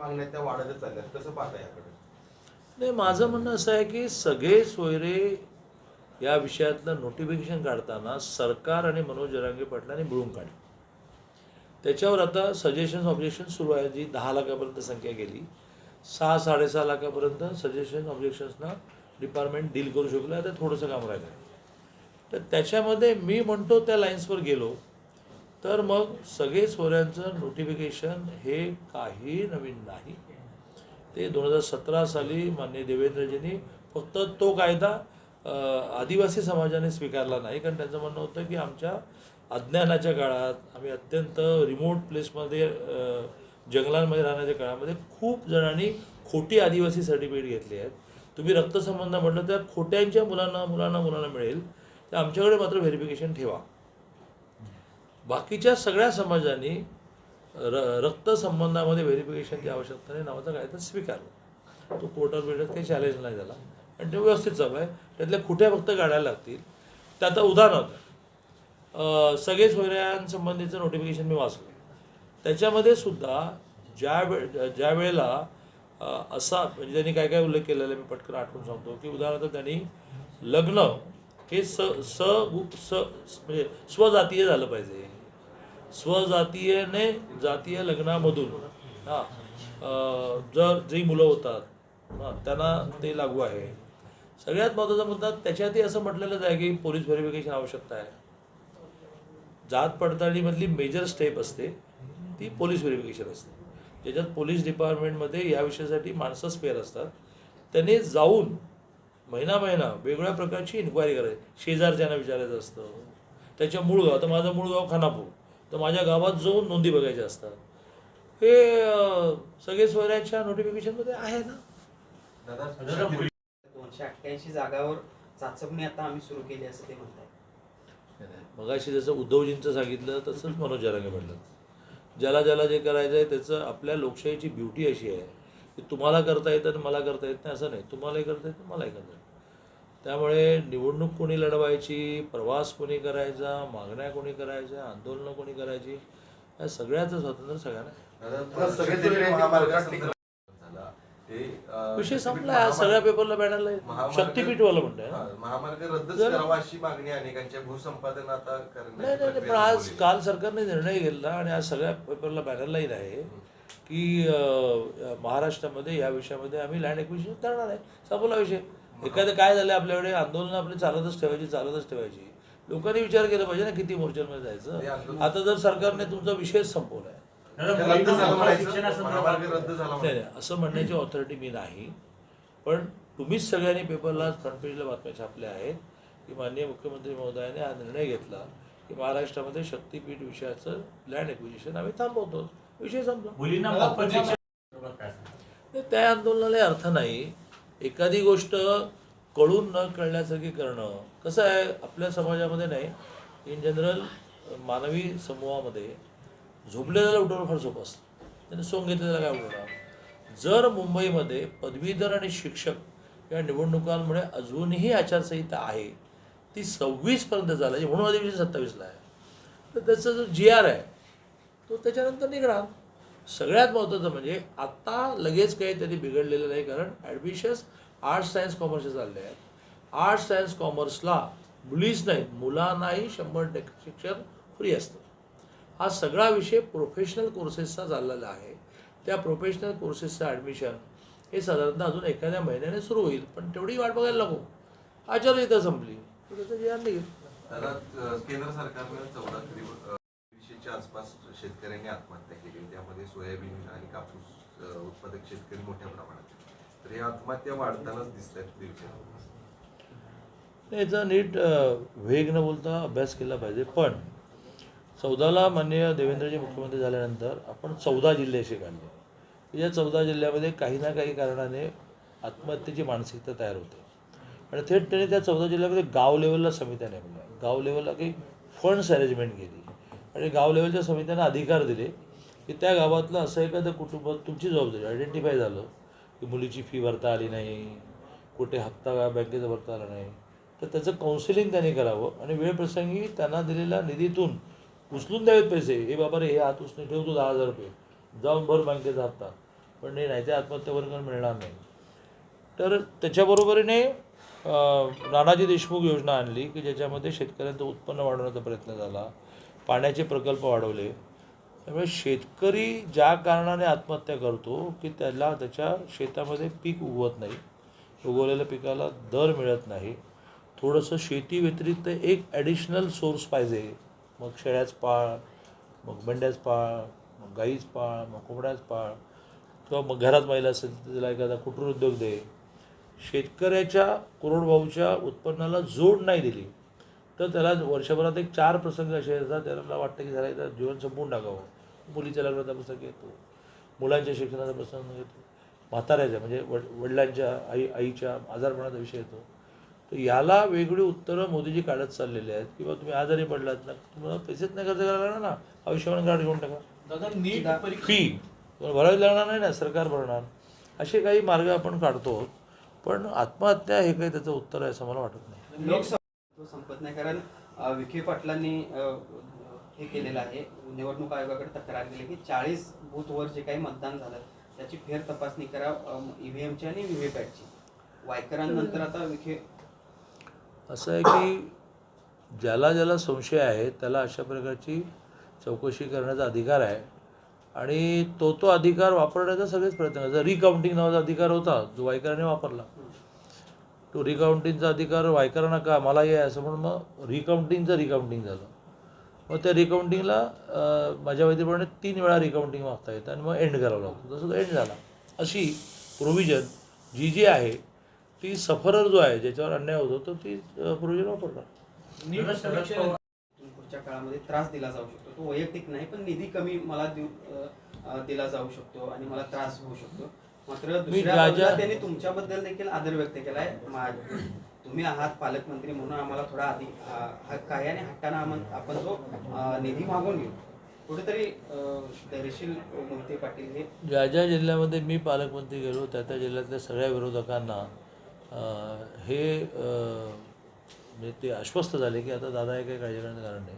मागण्या त्या वाढतच चालल्या कसं पाहता याकडे? नाही माझं म्हणणं असं आहे की सगळे सोयरे या विषयातलं नोटिफिकेशन काढताना सरकार आणि मनोज जरांगे पाटलांनी मिळून काढले. त्याच्यावर आता सजेशन्स ऑब्जेक्शन सुरू आहे जी दहा लाखापर्यंत संख्या गेली सहा साडेसहा लाखापर्यंत सजेशन्स ऑब्जेक्शन्सना डिपार्टमेंट डील करू शकलं. आता थोडंसं काम राहिलं तर त्याच्यामध्ये मी म्हणतो त्या लाईन्सवर गेलो. तर मग सगळे सोऱ्यांचं नोटिफिकेशन हे काही नवीन नाही. ते दोन हजार सतरा साली मान्य देवेंद्रजींनी फक्त तो कायदा आदिवासी समाजाने स्वीकारला नाही. कारण त्यांचं म्हणणं होतं की आमच्या अज्ञानाच्या काळात आम्ही अत्यंत रिमोट प्लेसमध्ये जंगलांमध्ये राहण्याच्या काळामध्ये खूप जणांनी खोटी आदिवासी सर्टिफिकेट घेतली आहेत. तुम्ही रक्तसंबंध म्हटलं तर खोट्यांच्या मुलांना मुलांना मुलांना मिळेल. तर आमच्याकडे मात्र व्हेरिफिकेशन ठेवा. बाकीच्या सगळ्या समाजांनी र रक्तसंबंधामध्ये व्हेरिफिकेशनची आवश्यकता नाही नावाचा कायदा स्वीकारला. तो कोर्टात भेटत काही चॅलेंज नाही झाला. आणि ते व्यवस्थित चालू आहे. त्यातल्या खुट्या फक्त काढायला लागतील. त्या आता उदाहरणार्थ सगळे सोयऱ्यांसंबंधीचं नोटिफिकेशन मी वाचलं. त्याच्यामध्ये सुद्धा ज्या वे ज्या वेळेला असा म्हणजे त्यांनी काय काय उल्लेख केलेला मी पटकन आठवून सांगतो. की उदाहरणार्थ त्यांनी लग्न हे स स स म्हणजे स्वजातीय झालं पाहिजे. स्वजातीयने जातीय लग्नामधून. हां. जर जी मुलं होतात हां त्यांना ते लागू आहे. सगळ्यात महत्त्वाचा मुद्दा त्याच्यातही असं म्हटलेलंच आहे की पोलीस व्हेरिफिकेशन आवश्यकता आहे. जात पडताळणीमधली मेजर स्टेप असते ती पोलीस व्हेरिफिकेशन असते. ज्याच्यात पोलीस डिपार्टमेंटमध्ये या विषयासाठी माणसं स्पेअर असतात. त्याने जाऊन महिना महिना वेगवेगळ्या प्रकारची इन्क्वायरी करायची. शेजारच्यांना विचारायचं असतं त्याच्या मूळ गाव तर माझं मूळ गाव खानापूर. तर माझ्या गावात जाऊन नोंदी बघायच्या असतात हे सगळे सोयऱ्याच्या नोटिफिकेशनमध्ये आहे ना? दोनशे अठ्ठ्याऐंशी जागावर चाचपणी आता आम्ही सुरू केली असं ते. मगाशी जसं उद्धवजींचं सांगितलं तसंच मनोज जरांगे म्हटलं ज्याला ज्याला जे करायचं आहे त्याचं आपल्या लोकशाहीची ब्युटी अशी आहे की तुम्हाला करता येतं आणि मला करता येत नाही असं नाही. तुम्हालाही करता येतं मलाही करता येतं. त्यामुळे निवडणूक कोणी लढवायची प्रवास कोणी करायचा मागण्या कोणी करायच्या आंदोलनं कोणी करायची या सगळ्याचं स्वातंत्र्य सगळ्यांना विषय संपला आज सगळ्या पेपरला बॅनरला महामार्ग- शक्तीपीठवालं म्हणताय ना. महामार्ग रद्दच करावा अशी मागणी अनेकांच्या भूसंपादन आता नाही नाही पण आज काल सरकारने निर्णय घेतला आणि आज सगळ्या पेपरला बॅनरलाही आहे की महाराष्ट्रामध्ये या विषयामध्ये आम्ही लँड एक्विशन करणार आहे. संपला विषय. एखादं काय झालं आपल्याकडे आंदोलन आपली चालतच ठेवायची चालतच ठेवायची. लोकांनी विचार केला पाहिजे ना किती मोर्चांमध्ये जायचं. आंदोलन- आता जर सरकारने तुमचा विषयच संपवलाय. नाही. नाही असं म्हणण्याची ऑथॉरिटी मी नाही. पण तुम्हीच सगळ्यांनी पेपरला फ्रंट पेजला बातम्या छापल्या आहेत की माननीय मुख्यमंत्री महोदयाने हा निर्णय घेतला की महाराष्ट्रामध्ये शक्तीपीठ विषयाचं लँड एक्विजिशन आम्ही थांबवतो. विषय संपला. त्या आंदोलनाला अर्थ नाही. एखादी गोष्ट कळून न कळण्यासारखी करणं कसं आहे आपल्या समाजामध्ये नाही इन जनरल मानवी समूहामध्ये झोपलेल्याला उठवणं फार सोपं असतं. त्याने सोंग घेतलेला काय उठवणार जर मुंबईमध्ये पदवीधर आणि शिक्षक या निवडणुकांमुळे अजूनही आचारसंहिता आहे ती सव्वीसपर्यंत चालायची म्हणजे म्हणून अधिवेशन सत्तावीसला आहे. तर त्याचा जो जी आर आहे तो त्याच्यानंतर निघणार. सगळ्यात महत्त्वाचं म्हणजे आता लगेच काही त्यांनी बिघडलेलं नाही कारण ॲडमिशन्स आर्ट्स सायन्स कॉमर्सचे चालले आहेत. आर्ट्स सायन्स कॉमर्सला मुलीच नाहीत मुलांनाही शंभर टक्के शिक्षण फ्री असतं. हा सगळा विषय प्रोफेशनल कोर्सेसचा चाललेला आहे. त्या प्रोफेशनल कोर्सेसचं ॲडमिशन हे साधारणतः अजून एखाद्या महिन्याने सुरू होईल पण तेवढी वाट बघायला नको. आचारसंहिता संपली. केंद्र सरकारनं चौदा तरी आसपास शेतकऱ्यांनी आत्महत्या केली सोयाबीन आणि कापूस उत्पादक शेतकरी मोठ्या प्रमाणात तर या आत्महत्या वाढतानाच दिसत आहेत याचा नीट वेग न बोलता अभ्यास केला पाहिजे. पण चौदाला माननीय देवेंद्रजी मुख्यमंत्री झाल्यानंतर आपण चौदा जिल्हे असे काढले. या चौदा जिल्ह्यामध्ये काही ना काही कारणाने आत्महत्येची मानसिकता तयार होते. आणि थेट त्याने त्या चौदा जिल्ह्यामध्ये गाव लेवलला समित्या नेमल्या. गाव लेवलला काही फंड्स अरेंजमेंट केली. आणि गाव लेवलच्या समित्यांना अधिकार दिले. की त्या गावातलं असं एखादं कुटुंब तुमची जबाबदारी आयडेंटिफाय झालं की मुलीची फी भरता आली नाही कुठे हप्ता बँकेचा भरता आला नाही तर त्याचं काउन्सिलिंग त्यांनी करावं आणि वेळप्रसंगी त्यांना दिलेल्या निधीतून उचलून द्यावेत पैसे. हे बाबा रे हे हात उचलून ठेवतो दहा हजार रुपये. जाऊन भर बँकेचा हप्ता. पण हे नाही ते आत्महत्या वर्ग मिळणार नाही. तर त्याच्याबरोबरीने नानाजी देशमुख योजना आणली की ज्याच्यामध्ये शेतकऱ्यांचं उत्पन्न वाढवण्याचा प्रयत्न झाला. पाण्याचे प्रकल्प वाढवले. त्यामुळे शेतकरी ज्या कारणाने आत्महत्या करतो की त्याला त्याच्या शेतामध्ये पीक उगवत नाही. उगवलेल्या पिकाला दर मिळत नाही. थोडंसं शेती व्यतिरिक्त एक ॲडिशनल सोर्स पाहिजे. मग शेळ्याच पाळ मग मेंढ्याच पाळ मग गाईच पाळ मग कोंबड्याच पाळ किंवा मग घरात महिला असेल तर तिला एखादा कुटीर उद्योग दे. शेतकऱ्याच्या कोरडवाहूच्या उत्पन्नाला जोड नाही दिली तर त्याला वर्षभरात एक चार प्रसंग असे येतात. त्याला वाटतं की झालं तर जीवन संपवून टाकावं. मुलीच्या लग्नाचा प्रसंग येतो मुलांच्या शिक्षणाचा प्रसंग येतो म्हाताऱ्याच्या म्हणजे वड वडिलांच्या आई आईच्या आजारपणाचा विषय येतो. तर याला वेगळी उत्तरं मोदीजी काढत चाललेली आहेत किंवा तुम्ही आजारी पडलात ना तुम्हाला पैसेच नाही खर्च करायला लागणार ना आयुष्यमान कार्ड घेऊन टाका. दादा नीट फी तुम्हाला भरावी लागणार नाही ना सरकार भरणार. असे काही मार्ग आपण काढतो पण आत्महत्या हे काही त्याचं उत्तर आहे असं मला वाटत नाही. लोकसभा तो संपत नाही कारण विखे पाटलांनी हे केलेलं आहे. निवडणूक आयोगाकडे तक्रार केली की चाळीस बूथवर जे काही मतदान झालं त्याची फेर तपासणी करा ईव्हीएमची आणि व्हीव्हीपॅटची वायकरांनंतर आता विखे असं आहे की ज्याला ज्याला संशय आहे त्याला अशा प्रकारची चौकशी करण्याचा अधिकार आहे. आणि तो तो अधिकार वापरण्याचा सगळेच प्रयत्न करतात रिकाउंटिंग नावाचा अधिकार होता जो वायकराने वापरला. तो रिकाउंटिंगचा अधिकार वायकरांना का मलाही आहे असं म्हणून मग रिकाउंटिंगचं रिकाउंटिंग झालं. मग त्या रिकाउंटिंगला माझ्या माहितीप्रमाणे तीन वेळा रिकाउंटिंग मागता येतं आणि मग एंड करावं लागतं. तसं तो एंड झाला. अशी प्रोव्हिजन जी जी आहे ती सफरर जो आहे ज्याच्यावर अन्याय होतो तो ती प्रोव्हिजन वापरणार पवार- पुढच्या काळामध्ये त्रास दिला जाऊ शकतो. तो वैयक्तिक नाही पण निधी कमी मला दिला जाऊ शकतो आणि मला त्रास होऊ शकतो. मात्र दुसऱ्या त्यांनी तुमच्याबद्दल देखील आदर व्यक्त केलाय. तुम्ही आहात पालकमंत्री म्हणून आम्हाला थोडा आधी हक्क आहे आणि आपण तो निधी मागून घेऊ. कुठेतरी धैर्यशील मोहिते पाटील हे ज्या ज्या जिल्ह्यामध्ये मी पालकमंत्री गेलो त्या त्या जिल्ह्यातल्या सगळ्या विरोधकांना हे म्हणजे ते आश्वस्त झाले की आता दादा हे काही काळजी करण्याचं कारण नाही.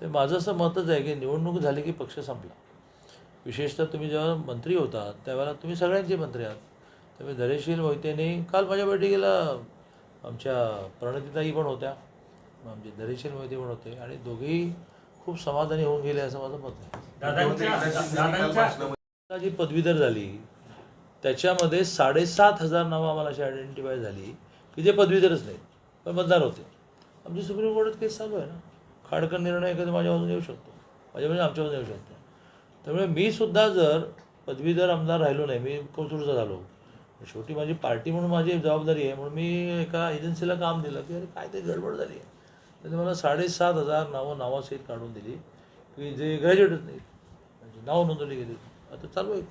ते माझं असं मतच आहे की निवडणूक झाली की पक्ष संपला. विशेषतः तुम्ही जेव्हा मंत्री होता त्यावेळेला तुम्ही सगळ्यांचे मंत्री आहात. त्यामुळे धैर्यशील मोहितेने काल माझ्या बैठकीला आमच्या प्रणितीताई पण होत्या आमचे धैर्यशील मोहिते पण होते आणि दोघेही खूप समाधानी होऊन गेले असं माझं मत आहे. जी पदवीधर झाली त्याच्यामध्ये साडेसात हजार नावं आम्हाला अशी आयडेंटिफाय झाली की जे पदवीधरच नाहीत पण मतदार होते. आमची सुप्रीम कोर्टात केस चालू आहे ना. खाडकन निर्णय कधी माझ्या बाजूने येऊ शकतो. माझ्या म्हणजे आमच्या बाजूने येऊ शकतो. त्यामुळे मी सुद्धा जर पदवीधर आमदार राहिलो नाही मी कोथरूडचा झालो शेवटी माझी पार्टी म्हणून माझी जबाबदारी आहे म्हणून मी एका एजन्सीला काम दिलं की अरे काय ते गडबड झाली आहे. त्यांनी मला साडेसात हजार नावं नावासहित काढून दिली. की जे ग्रॅज्युएटच नाहीत म्हणजे नाव नोंदवली गेली. आता चालू आहे.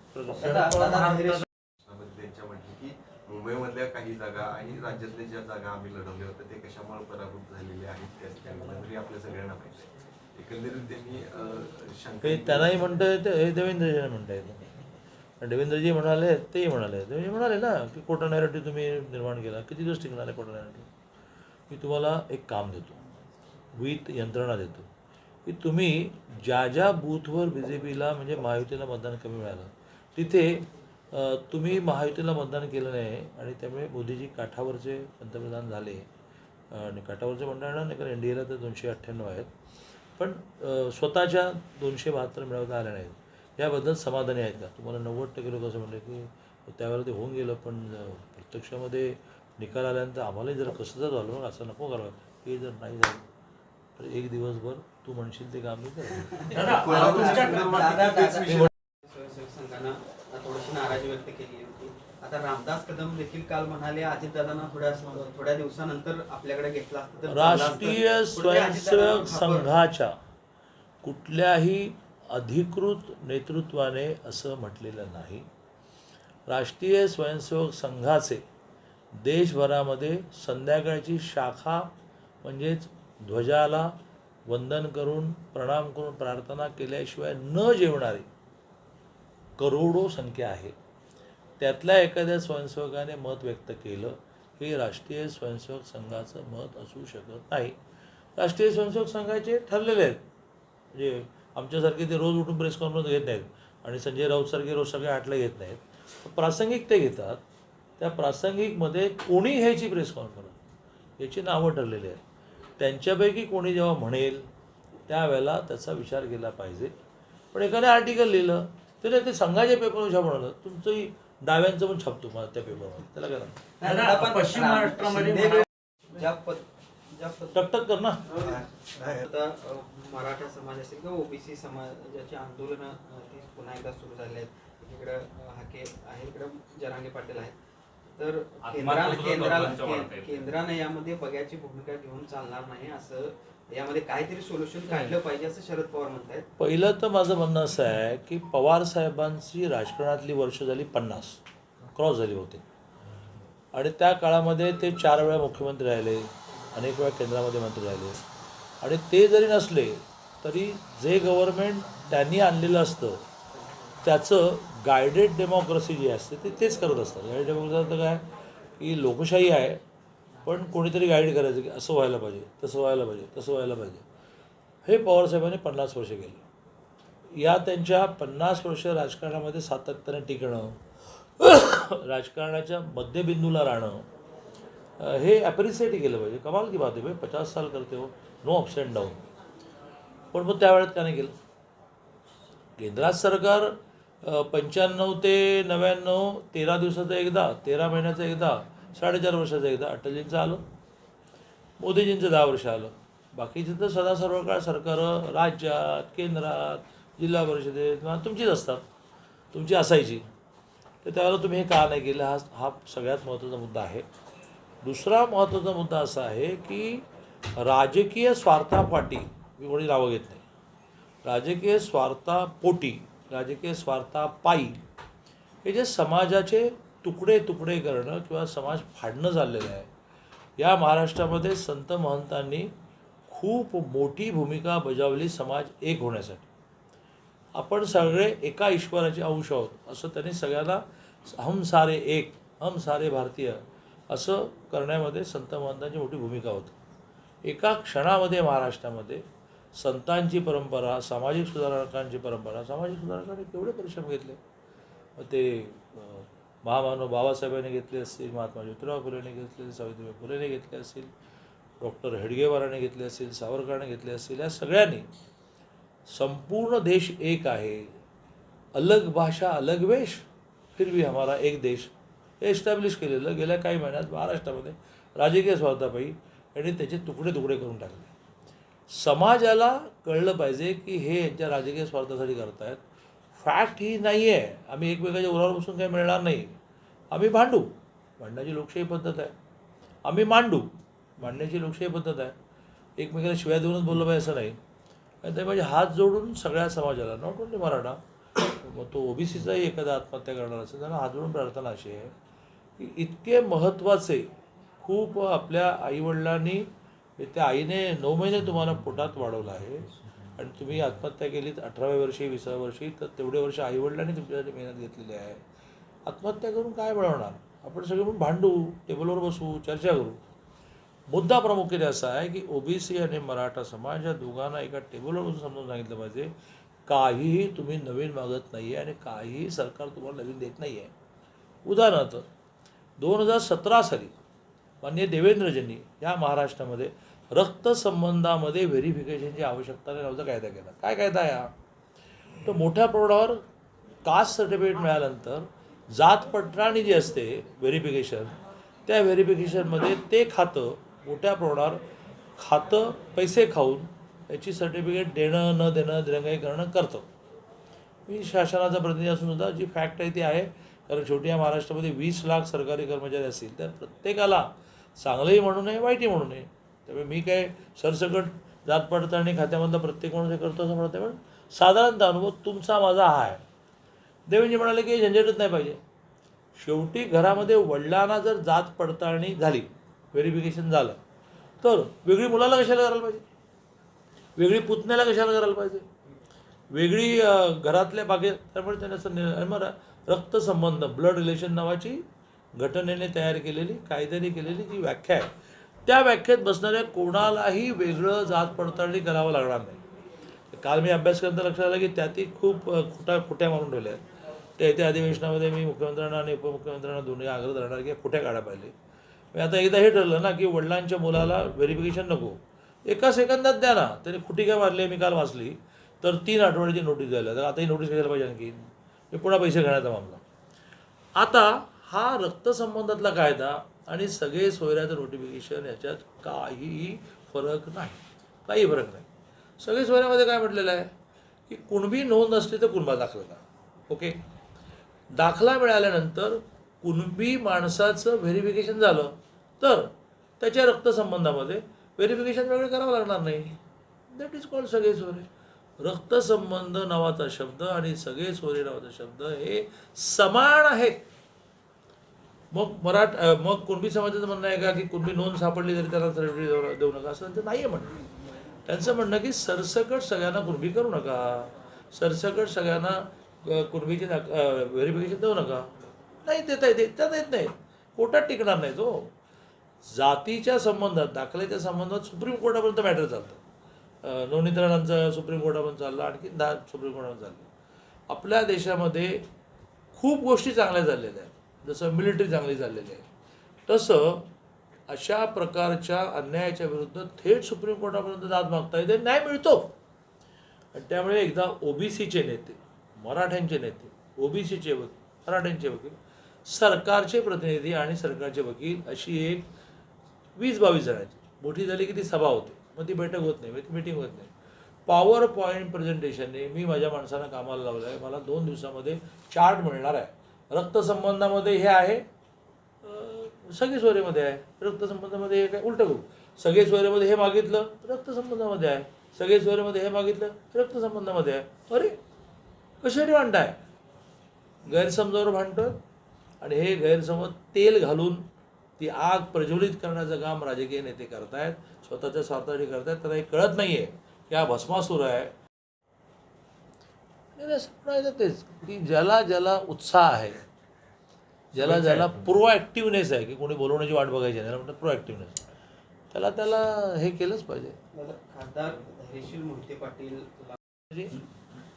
मुंबईमधल्या काही जागा आणि राज्यातल्या ज्या जागा आम्ही लढवल्या होत्या ते कशामुळे पराभूत झालेले आहेत त्या ठिकाणी आपल्या सगळ्यांना माहिती आहे. एकंदरीत त्यांनी शंका त्यांनाही म्हणता येतं हे देवेंद्रजींना म्हणता येतं. देवेंद्रजी म्हणाले तेही म्हणाले. देवेंद्रजी म्हणाले ना की खोटा नॅरेटिव्ह तुम्ही निर्माण केला किती दिवस टिकणार आहे खोटा नॅरेटिव्ह मी तुम्हाला एक काम देतो. विथ यंत्रणा देतो. की तुम्ही ज्या ज्या बूथवर बी जे पीला म्हणजे महायुतीला मतदान कमी मिळालं तिथे तुम्ही महायुतीला मतदान केलं नाही आणि त्यामुळे मोदीजी काठावरचे पंतप्रधान झाले. आणि काठावरचे म्हणता येणार नाही कारण एन डी एला तर दोनशे अठ्ठ्याण्णव आहेत. पण स्वतःच्या दोनशे बहात्तर मिळवता आल्या नाहीत. याबद्दल समाधानी आहेत का? तुम्हाला नव्वद टक्के लोक असं म्हणले की त्यावेळेला ते होऊन गेलं पण प्रत्यक्षामध्ये निकाल आल्यानंतर आम्हालाही जर कसं जर झालं मग असं नको करावं हे जर नाही झालं तर एक दिवसभर तू म्हणशील ते काम संघानं थोडीशी नाराजी व्यक्त केली होती आता रामदास कदम देखील काल म्हणाले अजितदादांना थोड्या थोड्या दिवसानंतर आपल्याकडे घेतला असतं. राष्ट्रीय स्वयंसेवक संघाच्या कुठल्याही अधिकृत नेतृत्वाने असं म्हटलेलं नाही. राष्ट्रीय स्वयंसेवक संघाचे देशभरामध्ये संध्याकाळची शाखा म्हणजेच ध्वजाला वंदन करून प्रणाम करून प्रार्थना केल्याशिवाय न जेवणारी करोडो संख्या आहे. त्यातल्या एखाद्या स्वयंसेवकाने मत व्यक्त केलं हे राष्ट्रीय स्वयंसेवक संघाचं मत असू शकत नाही. राष्ट्रीय स्वयंसेवक संघाचे ठरलेले आहेत. म्हणजे आमच्यासारखे ते रोज उठून प्रेस कॉन्फरन्स घेत नाहीत. आणि संजय राऊतसारखे रोज सगळे आठला घेत नाहीत. प्रासंगिक ते घेतात. त्या प्रासंगिकमध्ये कोणी घ्यायची प्रेस कॉन्फरन्स याची नावं ठरलेली आहेत. त्यांच्यापैकी कोणी जेव्हा म्हणेल त्यावेळेला त्याचा विचार केला पाहिजे. पण एखाद्या आर्टिकल लिहिलं तरी ते संघाच्या पेपरवर छापणार तुमचंही डाव्यांचं पण छापतो मला त्या पेपरवर त्याला काय पश्चिम राम- महाराष्ट्रामध्ये ज्या टकटक कर ना. आता मराठा समाज असेल किंवा ओबीसी समाजाची आंदोलनं ती पुन्हा एकदा सुरू झाली आहेत. इकडे हाके आहे इकडे जरांगे पाटील आहेत. तर केंद्राला. केंद्रानं यामध्ये बघ्याची भूमिका घेऊन चालणार नाही असं यामध्ये काहीतरी सोल्युशन काढलं पाहिजे असं शरद पवार म्हणतायत. पहिलं तर माझं म्हणणं असं आहे की पवार साहेबांची राजकारणातली वर्ष झाली पन्नास. क्रॉस झाली होती. आणि त्या काळामध्ये ते चार वेळा मुख्यमंत्री राहिले. अनेक वेळा केंद्रामध्ये मंत्री राहिले. आणि ते जरी नसले तरी जे गव्हर्नमेंट त्यांनी आणलेलं असतं त्याचं गायडेड डेमोक्रेसी जी असते ते तेच करत असतात. गायडेड डेमोक्रेसी तर काय? की लोकशाही आहे पण कोणीतरी गाईड करायचं की असं व्हायला पाहिजे तसं व्हायला पाहिजे तसं व्हायला पाहिजे. हे पवारसाहेबांनी पन्नास वर्ष केले. या त्यांच्या पन्नास वर्ष राजकारणामध्ये सातत्याने टिकणं राजकारणाच्या मध्यबिंदूला राहणं हे ॲप्रिसिएट केलं पाहिजे. कमाल की बात आहे भाई. पचास साल करते हो. नो अप्स अँड डाऊन पण मग त्यावेळेत त्याने नाही केलं? केंद्रात सरकार पंच्याण्णव ते नव्याण्णव तेरा दिवसाचं एकदा तेरा महिन्याचं एकदा साडेचार वर्षाचं एकदा अटलजींचं आलं. मोदीजींचं दहा वर्ष आलं. बाकीचे तर सदा सर्व काळ सरकारं राज्यात केंद्रात जिल्हा परिषदेत किंवा तुमचीच असतात. तुमची असायची. तर त्यावेळेला तुम्ही हे का नाही केलं? हा हा सगळ्यात महत्त्वाचा मुद्दा आहे. दुसरा महत्त्वाचा मुद्दा असा आहे की राजकीय स्वार्थापाठी मी कोणी नावं घेत नाही. राजकीय स्वार्थापोटी राजकीय स्वार्थापायी हे जे समाजाचे तुकडे तुकडे करणं किंवा समाज फाडणं चाललेलं आहे या महाराष्ट्रामध्ये संत महंतांनी खूप मोठी भूमिका बजावली समाज एक होण्यासाठी. आपण सगळे एका ईश्वराचे अंश आहोत असं त्यांनी सगळ्यांना हम सारे एक हम सारे भारतीय असं करण्यामध्ये संत महंतांची मोठी भूमिका होती. एका क्षणामध्ये महाराष्ट्रामध्ये संतांची परंपरा सामाजिक सुधारकांची परंपरा सामाजिक सुधारकांनी केवढे परिश्रम घेतले? मग ते महामानव बाबासाहेबांनी घेतले असतील महात्मा ज्योतिराव फुलेने घेतले सावित्रीबाई फुलेने घेतले असतील डॉक्टर हेडगेवाराने घेतले असतील सावरकरांनी घेतले असतील या सगळ्यांनी संपूर्ण देश एक आहे. अलग भाषा अलग वेश फिर भी हमारा एक देश एस्टॅब्लिश केलेलं गेल्या काही महिन्यात महाराष्ट्रामध्ये राजकीय स्वार्थापायी यांनी त्याचे तुकडे तुकडे करून टाकले. समाजाला कळलं पाहिजे की हे यांच्या राजकीय स्वार्थासाठी करतायत. फॅक्ट ही नाही आहे आम्ही एकमेकाच्या उरावर बसून काही मिळणार नाही. आम्ही भांडू. भांडण्याची लोकशाही पद्धत आहे. आम्ही मांडू. मांडण्याची लोकशाही पद्धत आहे. एकमेकाला शिवाय देऊनच बोललं पाहिजे असं नाही. आणि ते म्हणजे हात जोडून सगळ्या समाजाला नॉट ओनली मराठा मग तो ओबीसीचाही एखादा आत्महत्या करणार असेल त्यांना हात जोडून प्रार्थना अशी आहे. इतके महत्त्वाचे खूप आपल्या आईवडिलांनी त्या आईने नऊ महिने तुम्हाला पोटात वाढवलं आहे. आणि तुम्ही आत्महत्या केलीत अठराव्या वर्षी विसाव्या वर्षी तर तेवढे वर्ष आईवडिलांनी तुमच्यासाठी मेहनत घेतलेली आहे. आत्महत्या करून काय मिळवणार आपण सगळे म्हणून भांडू टेबलवर बसू चर्चा करू. मुद्दा प्रामुख्याने असा आहे की ओबीसी आणि मराठा समाज या दोघांना एका टेबलवर बसून समजून सांगितलं पाहिजे काहीही तुम्ही नवीन मागत नाही आहे आणि काहीही सरकार तुम्हाला नवीन देत नाही आहे उदाहरणार्थ दोन हजार सतरा साली मान्य देवेंद्रजींनी या महाराष्ट्रामध्ये रक्तसंबंधामध्ये व्हेरिफिकेशनची आवश्यकता नाही नावाचा कायदा केला. काय कायदा या तर मोठ्या प्रमाणावर कास्ट सर्टिफिकेट मिळाल्यानंतर जात पडताळणी जी असते व्हेरिफिकेशन त्या व्हेरिफिकेशनमध्ये ते खातं मोठ्या प्रमाणावर खातं पैसे खाऊन याची सर्टिफिकेट देणं न देणं दिरंगाई करणं करतं. मी शासनाचा प्रतिनिधी असून सुद्धा जी फॅक्ट आहे ती आहे कारण शेवटी या महाराष्ट्रामध्ये वीस लाख सरकारी कर्मचारी असतील तर प्रत्येकाला चांगलंही म्हणू नये वाईटही म्हणू नये. त्यामुळे मी काय सरसकट जात पडताळणी खात्यामधला प्रत्येक माणूस हे करतो असं म्हणत आहे पण साधारणतः अनुभव तुमचा माझा हा आहे. देवेंजी म्हणाले की झंझटच नाही पाहिजे. शेवटी घरामध्ये वडिलांना जर जात पडताळणी झाली व्हेरिफिकेशन झालं तर वेगळी मुलाला कशाला करायला पाहिजे? वेगळी पुतण्याला कशाला करायला पाहिजे? वेगळी घरातल्या बागे त्यामुळे त्यांना असं मग रक्तसंबंध ब्लड रिलेशन नावाची घटनेने तयार केलेली कायद्याने केलेली जी व्याख्या आहे. त्या व्याख्येत बसणाऱ्या कोणालाही वेगळं जात पडताळणी करावं लागणार नाही. काल मी अभ्यास करता लक्षात आलं की त्यातही खूप अ, खोटा खोट्या मारून ठेवल्या आहेत. त्या येत्या अधिवेशनामध्ये मी मुख्यमंत्र्यांना आणि उपमुख्यमंत्र्यांना दोन्ही आग्रह धरणार की खोट्या काढा पाहिजे मी आता एकदा हे ठरलं ना की वडिलांच्या मुलाला व्हेरिफिकेशन नको. एका सेकंदात द्या ना. त्याने खुटी काय मारली आहे? मी काल वाचली. तर तीन आठवड्याची नोटीस द्यायला. तर आता ही नोटीस घ्यायला पाहिजे आणखी? म्हणजे पुन्हा पैसे घेण्याचा मामला. आता हा रक्तसंबंधातला कायदा आणि सगळे सोयऱ्याचं नोटिफिकेशन याच्यात काहीही फरक नाही. काही फरक नाही. सगळे सोयऱ्यामध्ये काय म्हटलेलं आहे? की कुणबी नोंद असली तर कुणबा दाखला का ओके दाखला मिळाल्यानंतर कुणबी माणसाचं व्हेरिफिकेशन झालं तर त्याच्या रक्तसंबंधामध्ये व्हेरिफिकेशन वेगळं करावं लागणार नाही. दॅट इज कॉल्ड सगळे सोयरे. रक्तसंबंध नावाचा शब्द आणि सगळे सोयरे नावाचा शब्द हे समान आहेत. मग मराठ मग कुणबी समाजाचं म्हणणं आहे का की कुणबी नोंद सापडली तरी त्यांना सर्टिफिकेट देऊ नका? असं ते नाही आहे म्हणणं. त्यांचं म्हणणं की सरसकट सगळ्यांना कुणबी करू नका. सरसकट सगळ्यांना कुणबीचे व्हेरिफिकेशन देऊ नका. नाही देता येते देता येत नाही. कोर्टात टिकणार नाही तो हो. जातीच्या संबंधात दाखल्याच्या संबंधात सुप्रीम कोर्टापर्यंत मॅटर चालतं. अ, सुप्रीम कोर्टापर्यंत चाललं आणखी दहा सुप्रीम कोर्टामध्ये चाललं. आपल्या देशामध्ये खूप गोष्टी चांगल्या झालेल्या आहेत. जसं मिलिटरी चांगली झालेली आहे. तसं अशा प्रकारच्या अन्यायाच्या विरुद्ध थेट सुप्रीम कोर्टापर्यंत दाद मागता येते न्याय मिळतो. आणि त्यामुळे एकदा ओबीसीचे नेते मराठ्यांचे नेते ओबीसीचे वकील मराठ्यांचे वकील सरकारचे प्रतिनिधी आणि सरकारचे वकील अशी एक वीस बावीस जणांची मोठी झाली की ती सभा होते. मग ती बैठक होत नाही ती मिटिंग होत नाही. पॉवर पॉईंट प्रेझेंटेशनने मी माझ्या माणसांना कामाला लावलं आहे मला दोन दिवसामध्ये चार्ट मिळणार आहे. रक्तसंबंधामध्ये हे आहे. अं, सगळे सोयरेमध्ये आहे. रक्तसंबंधामध्ये हे काय उलटं करू सगळे सोयरेमध्ये हे मागितलं रक्तसंबंधामध्ये आहे. सगळे सोयरेमध्ये हे मागितलं तर रक्तसंबंधामध्ये आहे. अरे कशासाठी भांडताय गैरसमजावर भांडतं आणि हे गैरसमज तेल घालून ती आग प्रज्वलित करण्याचं काम राजकीय नेते करतायत. स्वतःच्या स्वार्थासाठी करतायत. त्यांना हे कळत नाही आहे की हा भस्मासूर आहे. म्हणायचं तेच की ज्याला ज्याला उत्साह आहे ज्याला ज्याला प्रोॲक्टिव्हनेस आहे की कोणी बोलवण्याची वाट बघायची नाही त्याला म्हणतात प्रोॲक्टिव्हनेस त्याला त्याला हे केलंच पाहिजे. दादा, खासदार मोहिते पाटील म्हणजे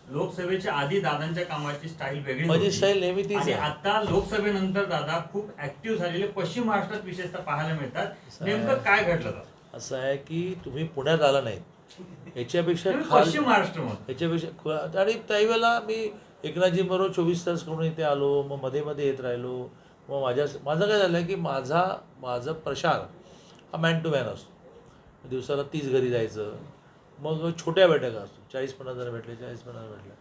लोकसभेच्या आधी दादांच्या कामाची स्टाईल वेगळी माझी होती. स्टाईल नेहमी तीच आणि आहे. आता लोकसभेनंतर दादा खूप ऍक्टिव्ह झालेले पश्चिम महाराष्ट्रात विशेषतः पाहायला मिळतात. नेमकं काय घडलं दादा? असं आहे की तुम्ही पुण्यात आला नाहीत. याच्यापेक्षा महाराष्ट्रामध्ये याच्यापेक्षा ख- आणि त्यावेळेला मी एकनाथजीबरोबर चोवीस तास करून इथे आलो मग मध्ये मध्ये येत राहिलो मग माझ्या माझं काय झालं की माझा माझं प्रशार हा मॅन टू मॅन असतो. दिवसाला तीस घरी जायचं मग छोट्या बैठका असतो. चाळीस पन्नास जण भेटले चाळीस पन्नास भेटले.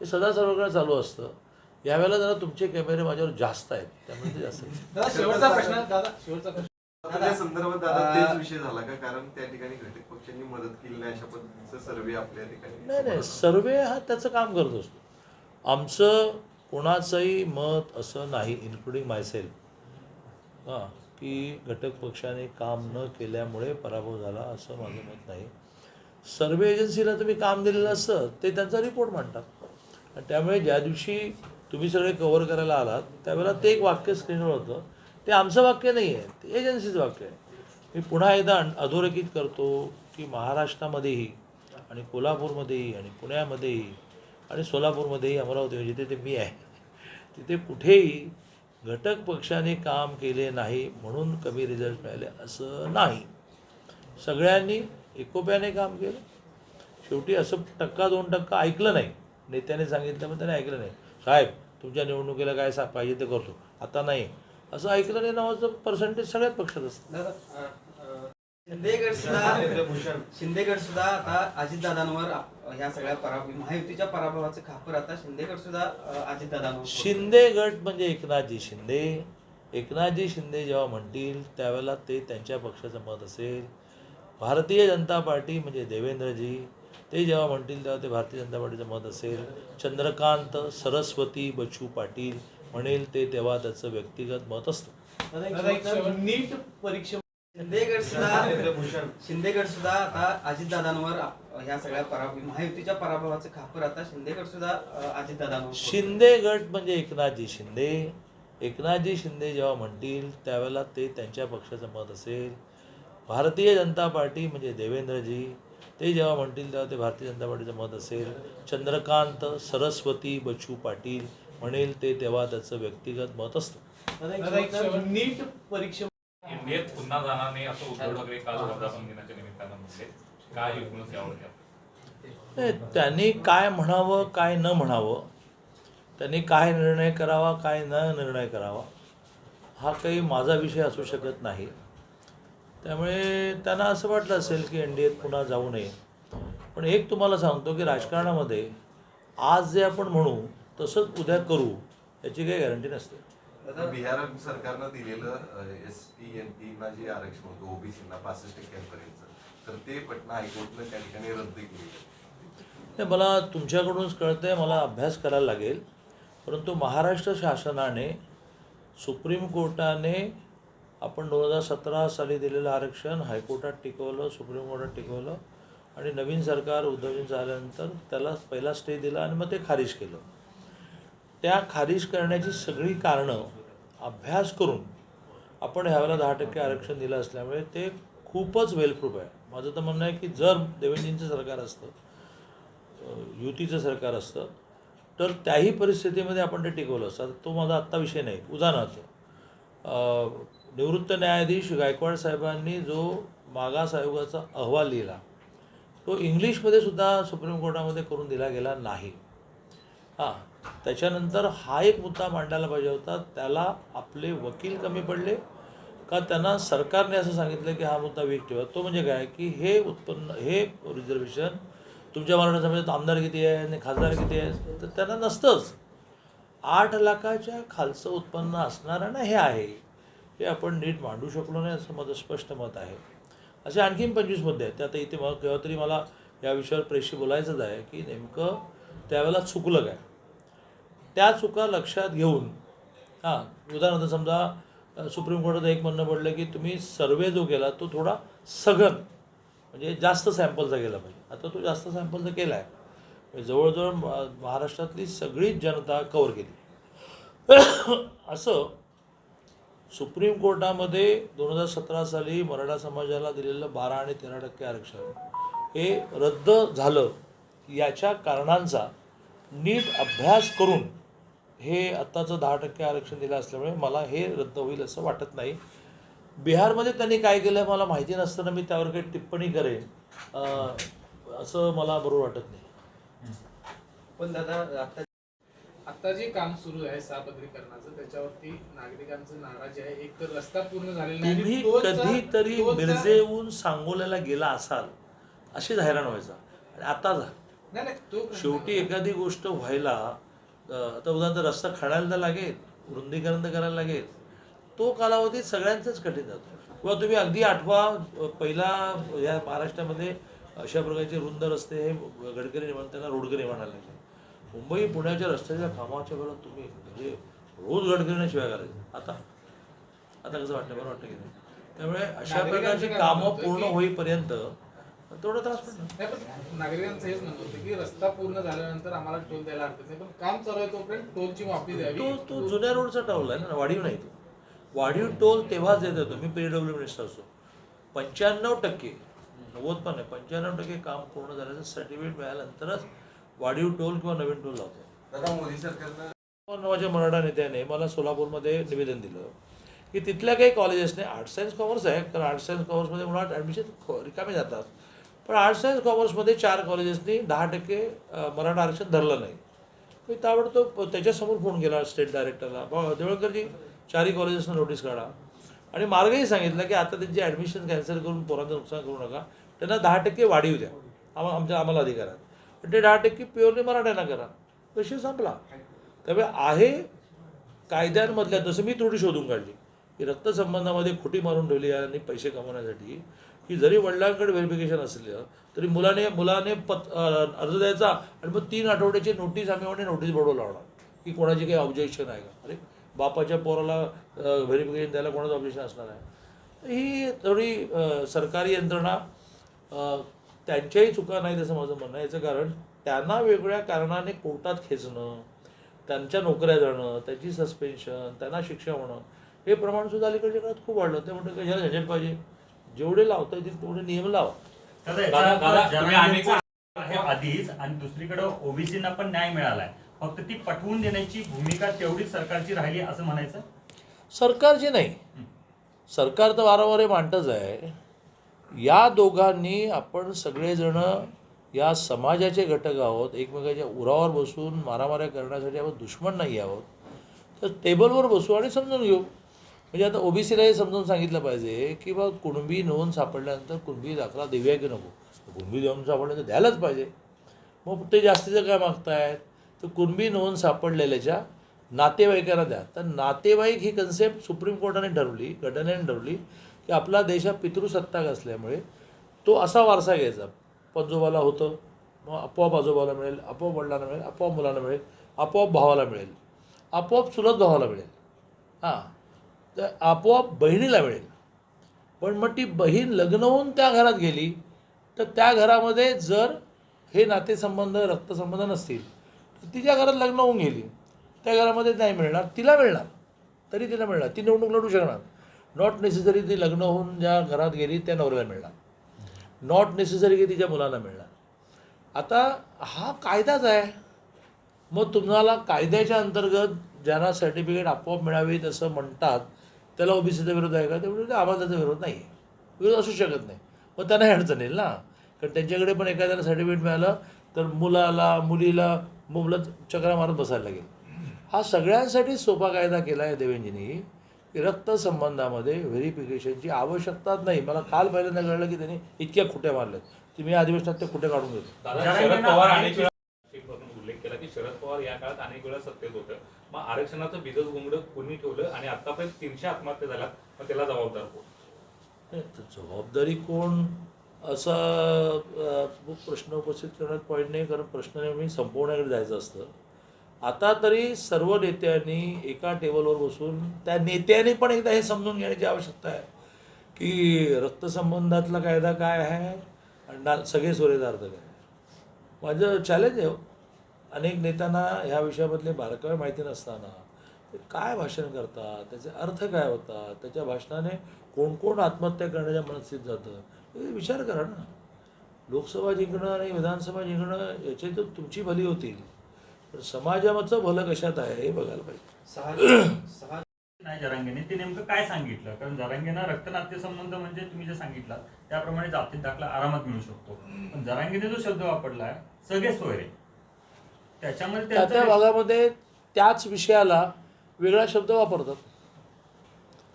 हे सदा सर्वकडे चालू असतं. यावेळेला जरा तुमचे कॅमेरे माझ्यावर जास्त आहेत त्यामुळे ते जास्त दादा शेवटचा प्रश्न दादा शेवटचा प्रश्न. त्या संदर्भात दादा तेच विषय झाला का? कारण त्या ठिकाणी घटक पक्षांनी मदत केली नाही अशा पद्धतीचं सर्वे आपल्या ठिकाणी. नाही नाही. सर्वे हा त्याचं काम करत असतो. आमचं कोणाचंही मत असं नाही इन्क्लुडिंग मायसेल्फ हां की घटक पक्षाने काम न केल्यामुळे पराभव झाला असं माझं मत नाही. सर्वे एजन्सीला तुम्ही काम दिलेलं असतं ते त्यांचा रिपोर्ट मांडतात. आणि त्यामुळे ज्या दिवशी तुम्ही सगळे कव्हर करायला आलात त्यावेळेला ते एक वाक्य स्क्रीनवर होतं ते आमचं वाक्य नाही आहे ते एजन्सीचं वाक्य आहे. मी पुन्हा एकदा अधोरेखित करतो की महाराष्ट्रामध्येही आणि कोल्हापूरमध्येही आणि पुण्यामध्येही आणि सोलापूरमध्येही अमरावती म्हणजे जिथे ते मी आहे तिथे कुठेही घटक पक्षाने काम केले नाही म्हणून कमी रिझल्ट मिळाले असं नाही. सगळ्यांनी एकोप्याने काम केलं. शेवटी असं टक्का दोन टक्का ऐकलं नाही. नेत्याने सांगितलं पण त्याने ऐकलं नाही. साहेब तुमच्या निवडणुकीला काय सा पाहिजे ते करतो. आता नाही. असं ऐकलं नाही नावाचं पर्सेंटेज सगळ्यात पक्षात असतं. शिंदेगड सुद्धा शिंदेगड सुद्धा आता अजितदादांवर ह्या सगळ्या पराभव महायुतीच्या पराभवाचं खापर आता शिंदेगड सुद्धा अजितदादांवर. शिंदे गट म्हणजे एकनाथजी शिंदे. एकनाथजी शिंदे जेव्हा म्हणतील त्यावेळेला ते त्यांच्या पक्षाचं मत असेल. भारतीय जनता पार्टी म्हणजे देवेंद्रजी. ते जेव्हा म्हणतील तेव्हा ते भारतीय जनता पार्टीचं मत असेल. चंद्रकांत सरस्वती बच्चू पाटील. म्हणेल ते तेव्हा त्याचं व्यक्तिगत मत असतं. नीट परीक्षा शिंदेगड सुद्धा शिंदेगड सुद्धा आता अजितदादांवर ह्या सगळ्या पराभव महायुतीच्या पराभवाचं खापर आता शिंदेगड सुद्धा अजितदादांवर फोडतोय. शिंदे गट म्हणजे एकनाथजी शिंदे. एकनाथजी शिंदे जेव्हा म्हणतील त्यावेळेला ते त्यांच्या पक्षाचं मत असेल. भारतीय जनता पार्टी म्हणजे देवेंद्रजी. ते जेव्हा म्हणतील तेव्हा ते भारतीय जनता पार्टीचं मत असेल. चंद्रकांत सरस्वती बच्चू पाटील म्हणेल ते तेव्हा त्याचं व्यक्तिगत मत असतं. नीट परीक्षा इंडियात पुन्हा जाणार नाही असं उद्धव ठाकरे काल वर्धापन दिनाच्या निमित्तानं काय एकूणच यावर नाही त्यांनी काय म्हणावं काय न म्हणावं त्यांनी काय निर्णय करावा काय न निर्णय करावा हा काही माझा विषय असू शकत नाही. त्यामुळे त्यांना असं वाटलं असेल की एन डी एत पुन्हा जाऊ नये. पण एक तुम्हाला सांगतो की राजकारणामध्ये आज जे आपण म्हणू तसंच उद्या करू याची काही गॅरंटी नसते. आता बिहार सरकारनं दिलेलं एस टी एन टीना जे आरक्षण होतं ओबीसीना पासष्ट टक्क्यांपर्यंत तर ते पटना हायकोर्टनं त्या ठिकाणी रद्द नाही मला तुमच्याकडूनच कळतंय मला अभ्यास करायला लागेल. परंतु महाराष्ट्र शासनाने सुप्रीम कोर्टाने आपण दोन हजार सतरा साली दिलेलं आरक्षण हायकोर्टात टिकवलं सुप्रीम कोर्टात टिकवलं आणि नवीन सरकार उद्धवजींचं आल्यानंतर त्याला पहिला स्टे दिला आणि मग ते खारिज केलं. त्या खारिज करण्याची सगळी कारणं अभ्यास करून आपण ह्यावेळेला दहा टक्के आरक्षण दिलं असल्यामुळे ते खूपच वेलप्रूफ आहे. माझं तर म्हणणं आहे की जर देवेंद्रजींचं सरकार असतं युतीचं सरकार असतं तर त्याही परिस्थितीमध्ये आपण ते टिकवलं असतं. तो माझा आत्ता विषय नाही. उदाहरणार्थ निवृत्त न्यायाधीश गायकवाड साहेबांनी जो मागास आयोगाचा अहवाल लिहिला तो इंग्लिशमध्ये सुद्धा सुप्रीम कोर्टामध्ये करून दिला गेला नाही. हां त्याच्यानंतर हा एक मुद्दा मांडायला पाहिजे होता. त्याला आपले वकील कमी पडले का त्यांना सरकारने असं सांगितलं की हा मुद्दा वीक ठेवा? तो म्हणजे काय? की हे उत्पन्न हे रिझर्वेशन तुमच्या मराठा समाजात आमदार किती आहे आणि खासदार किती आहे? तर त्यांना नसतंच. आठ लाखाच्या खालचं उत्पन्न असणाऱ्यांना हे आहे. हे आपण नीट मांडू शकलो नाही असं माझं स्पष्ट मत आहे. असे आणखीन पंचवीस मुद्दे आहेत. ते आता इथे मग केव्हा तरी मला या विषयावर प्रेशी बोलायचंच आहे की नेमकं त्यावेळेला चुकलं काय? त्या चुका लक्षात घेऊन हां उदाहरणार्थ समजा सुप्रीम कोर्टाचं एक म्हणणं पडलं की तुम्ही सर्वे जो केला तो थोडा सघन म्हणजे जास्त सॅम्पलचा केला पाहिजे. आता तो जास्त सॅम्पलचा केला आहे म्हणजे जवळजवळ म- महाराष्ट्रातली सगळीच जनता कवर केली. असं सुप्रीम कोर्टामध्ये दोन हजार सतरा साली मराठा समाजाला दिलेलं बारा आणि तेरा टक्के आरक्षण हे रद्द झालं याच्या कारणांचा नीट अभ्यास करून हे आत्ताचं दहा टक्के आरक्षण दिलं असल्यामुळे मला हे रद्द होईल असं वाटत नाही. बिहारमध्ये त्यांनी काय केलं मला माहिती नसताना मी त्यावर काही टिप्पणी करेन. अं, असं मला बरोबर वाटत नाही. पण दादा आता आता जे काम सुरू आहे सापत्रीकरणाचं त्याच्यावरती नागरिकांचं नाराजी आहे. एक तर रस्ता पूर्ण झालेला तुम्ही कधीतरी मिरजेहून सांगोल्याला गेला असाल अशीच हैराण व्हायचा. आणि आता नाही नाही तो शेवटी. एखादी गोष्ट व्हायला आता उदाहरणार्थ रस्ता खणायला तर लागेल रुंदीकरण तर करायला लागेल. तो कालावधी सगळ्यांचाच कठीण जातो. किंवा तुम्ही अगदी आठवा पहिला या महाराष्ट्रामध्ये अशा प्रकारचे रुंद रस्ते हे गडकरी निर्माण त्यांना रोडकरी म्हणायला लागले मुंबई पुण्याच्या रस्त्याच्या कामाच्या वेळेला तुम्ही म्हणजे रोज गडकरीने शिवाय करायचे. आता आता कसं वाटतं बरं वाटतं की नाही? त्यामुळे अशा प्रकारची कामं पूर्ण होईपर्यंत थोडा त्रास पडणार नाही पण नागरिकांचं हेच म्हणत होतं की रस्ता पूर्ण झाल्यानंतर आम्हाला टोल द्यायला हरकत नाही पण काम चालू आहे तोपर्यंत टोलची माफी द्यावी. तो तो जुन्या रोडचा टोल आहे ना वाढीव नाही तो. वाढीव टोल तेव्हाच देत होतो मी पीडब्ल्यू मिनिस्टर असतो पंच्याण्णव टक्के नव्वद पण नाही पंच्याण्णव टक्के काम पूर्ण झाल्याचं सर्टिफिकेट मिळाल्यानंतरच वाढीव टोल किंवा नवीन टोल लावतो. दादा मोदी सरकारनं नावाच्या मराठा नेत्याने मला सोलापूरमध्ये निवेदन दिलं की तिथल्या काही कॉलेजेसने आर्ट्स सायन्स कॉमर्स आहे कारण आर्ट्स सायन्स कॉमर्समध्ये मुळात ॲडमिशन रिकामे जातात. पण आर्ट्स अँड कॉमर्समध्ये चार कॉलेजेसनी दहा टक्के मराठा आरक्षण धरलं नाही. मी ताबडतोब त्याच्यासमोर फोन केला स्टेट डायरेक्टरला बा देवळकरजी चारही कॉलेजेसना नोटीस काढा. आणि मार्गही सांगितलं की आता त्यांची ॲडमिशन कॅन्सल करून पोरांचं नुकसान करू नका. त्यांना दहा टक्के वाढीव द्या. आम्हा आमच्या आम्हाला अधिकारात पण ते दहा टक्के प्युअरली मराठ्यांना करा. विषय संपला. त्यामुळे आहे कायद्यांमधल्या जसं मी त्रुटी शोधून काढली की रक्तसंबंधामध्ये खोटी मारून ठेवली आणि पैसे कमवण्यासाठी की जरी वडिलांकडे व्हेरिफिकेशन असलं तरी मुलाने मुलाने पत अर्ज द्यायचा आणि मग तीन आठवड्याची नोटीस आम्ही म्हणे नोटीस बोर्डवर लावणार. की कोणाची काही ऑब्जेक्शन आहे का? अरे बापाच्या पोराला व्हेरिफिकेशन द्यायला कोणाचं ऑब्जेक्शन असणार आहे? ही थोडी सरकारी यंत्रणा त्यांच्याही चुका नाही असं माझं म्हणणं याचं कारण त्यांना वेगळ्या कारणाने कोर्टात खेचणं त्यांच्या नोकऱ्या जाणं त्याची सस्पेन्शन त्यांना शिक्षा होणं हे प्रमाण सुद्धा अलीकडच्या काळात खूप वाढलं. ते म्हणतात कशाला झंझट पाहिजे. जेवढे लावता येतील तेवढे नियम लावा. आधीच आणि दुसरीकडे ओबीसीना पण न्याय मिळालाय. फक्त ती पटवून देण्याची भूमिका तेवढीच सरकारची राहिली असं म्हणायचं? सरकारची नाही सरकार तर वारंवार हे मांडतच आहे. या दोघांनी आपण सगळेजण या समाजाचे घटक आहोत एकमेकाच्या उरावर बसून मारामाऱ्या करण्यासाठी आपण दुश्मन नाही आहोत. तर टेबलवर बसू आणि समजून घेऊ. म्हणजे आता ओबीसीला हे समजून सांगितलं पाहिजे की बा कुणबी नोंद सापडल्यानंतर कुणबी दाखला देऊया की नको. कुणबी नोंद सापडल्यानंतर द्यायलाच पाहिजे. मग ते जास्तीचं काय मागतायत? तर कुणबी नोंद सापडलेल्याच्या नातेवाईकांना द्या. तर नातेवाईक ही कन्सेप्ट सुप्रीम कोर्टाने ठरवली घटनेने ठरवली की आपला देश हा पितृसत्ताक असल्यामुळे तो असा वारसा घ्यायचा. पंजोबाला होतं मग आपोआप आजोबाला मिळेल आपोआप वडिलांना मिळेल आपोआप मुलांना मिळेल आपोआप भावाला मिळेल आपोआप चुलत भावाला मिळेल. हां. तर आपोआप बहिणीला मिळेल. पण मग ती बहीण लग्न होऊन त्या घरात गेली तर त्या घरामध्ये जर हे नातेसंबंध रक्तसंबंध नसतील तर तिच्या घरात लग्न होऊन गेली. त्या घरामध्ये नाही मिळणार तिला मिळणार. तरी तिला मिळणार. ती निवडणूक लढू शकणार. नॉट नेसेसरी ती लग्न होऊन ज्या घरात गेली त्या नवऱ्याला मिळणार. नॉट नेसेसरी की तिच्या मुलांना मिळणार. आता हा कायदाच आहे. मग तुम्हाला कायद्याच्या अंतर्गत ज्यांना सर्टिफिकेट आपोआप मिळावीत असं म्हणतात त्याला ओबीसीचा विरोध आहे का? त्यामुळे म्हणजे विरोध नाही विरोध असू शकत नाही. मग त्यांनाही अडचण येईल ना? कारण त्यांच्याकडे पण एखाद्याला सर्टिफिकेट मिळालं तर मुलाला मुलीला मुलं चक्रा मारत बसायला लागेल. हा सगळ्यांसाठी सोपा कायदा केला आहे देवेंजींनी. की रक्तसंबंधामध्ये व्हेरिफिकेशनची आवश्यकताच नाही. मला काल पहिल्यांदा कळलं की त्यांनी इतक्या खुट्या मारल्यात. की मी अधिवेशनात ते खुटे काढून घेतो शरद पवार अनेक वेळा उल्लेख केला की शरद पवार या काळात अनेक वेळा सत्तेत होतं. मग आरक्षणाचं बिजच गुंगड कोणी ठेवलं आणि आतापर्यंत तीनशे आत्महत्या झाल्या मग त्याला जबाबदार कोण? नाही, जबाबदारी कोण? असा प्रश्न उपस्थित करण्यात पॉईंट नाही कारण प्रश्न नेहमी संपवण्याकडे जायचं असतं. आता तरी सर्व नेत्यांनी एका टेबलवर बसून त्या नेत्यांनी पण एकदा हे समजून घेण्याची आवश्यकता आहे. की रक्तसंबंधातला कायदा काय आहे? आणि ना सगळे सोरेदार्थ काय माझं चॅलेंज आहे हो. अनेक नेत्यांना ह्या विषयामधले बारकावे माहिती नसताना ते काय भाषण करतात? त्याचे अर्थ काय होतात? त्याच्या भाषणाने कोण कोण आत्महत्या करण्याच्या मनस्थित जातं? विचार करा ना. लोकसभा जिंकणं आणि विधानसभा जिंकणं याची तर तुमची भली होतील. पण समाजाचं भलं कशात आहे हे बघायला पाहिजे. सहा सहा नाही जरांगेने. ते नेमकं काय सांगितलं? कारण जरांगेना रक्तनाट्य संबंध म्हणजे तुम्ही जे सांगितलं त्याप्रमाणे जातीत दाखला आरामात मिळू शकतो. पण जरांगेने जो शब्द वापरलाय सगळे सोयरे. त्याच्यामध्ये त्या त्या त्यांचं भागामध्ये त्याच विषयाला वेगळा शब्द वापरतात.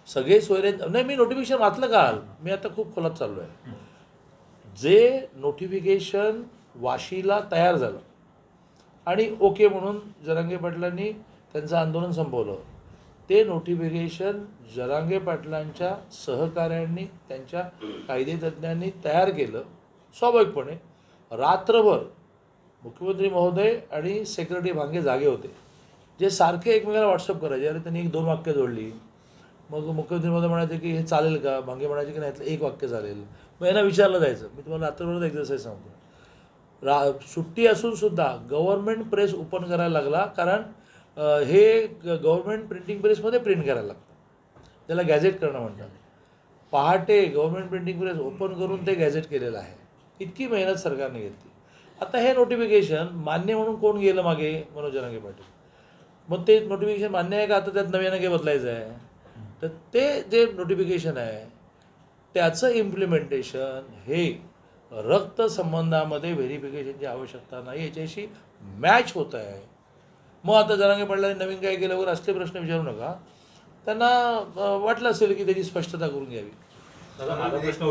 सगळे सोयरे नाही मी नोटिफिकेशन वाचलं काल. मी आता खूप खोलात चाललो आहे. जे नोटिफिकेशन वाशीला तयार झालं आणि ओके म्हणून जरांगे पाटलांनी त्यांचं आंदोलन संपवलं ते नोटिफिकेशन जरांगे पाटलांच्या सहकाऱ्यांनी त्यांच्या कायदेतज्ञांनी तयार केलं. स्वाभाविकपणे रात्रभर मुख्यमंत्री महोदय आणि सेक्रेटरी भांगे जागे होते. जे सारखे एकमेकाला व्हॉट्सअप करायचे. अरे त्यांनी एक दोन वाक्य जोडली. मग मुख्यमंत्री महोदय म्हणायचे की हे चालेल का? भांगे म्हणायचे की नाही एक वाक्य चालेल. मग यांना विचारलं जायचं. मी तुम्हाला रात्रभर एक्झरसाईज सांगतो. रा सुट्टी असूनसुद्धा गव्हर्मेंट गव्हर्नमेंट प्रेस ओपन करायला लागला कारण हे गव्हर्नमेंट प्रिंटिंग प्रेसमध्ये प्रिंट करायला लागतं. त्याला गॅझेट करणं म्हणतात. पहाटे गव्हर्नमेंट प्रिंटिंग प्रेस ओपन करून ते गॅझेट केलेलं आहे. इतकी मेहनत सरकारने घेतली. आता हे नोटिफिकेशन मान्य म्हणून कोण गेलं मागे? मनोज जरांगे पाटील. मग ते नोटिफिकेशन मान्य आहे का? आता त्यात नव्यानं काही बदलायचं आहे? तर ते जे नोटिफिकेशन आहे त्याचं इम्प्लिमेंटेशन हे रक्तसंबंधामध्ये व्हेरिफिकेशनची आवश्यकता नाही. याच्याशी मॅच होत आहे. मग आता जरांगे पाटलांनी नवीन काय केलं? वगैरे असले प्रश्न विचारू नका. त्यांना वाटलं असेल की त्याची स्पष्टता करून घ्यावी. माझा प्रश्न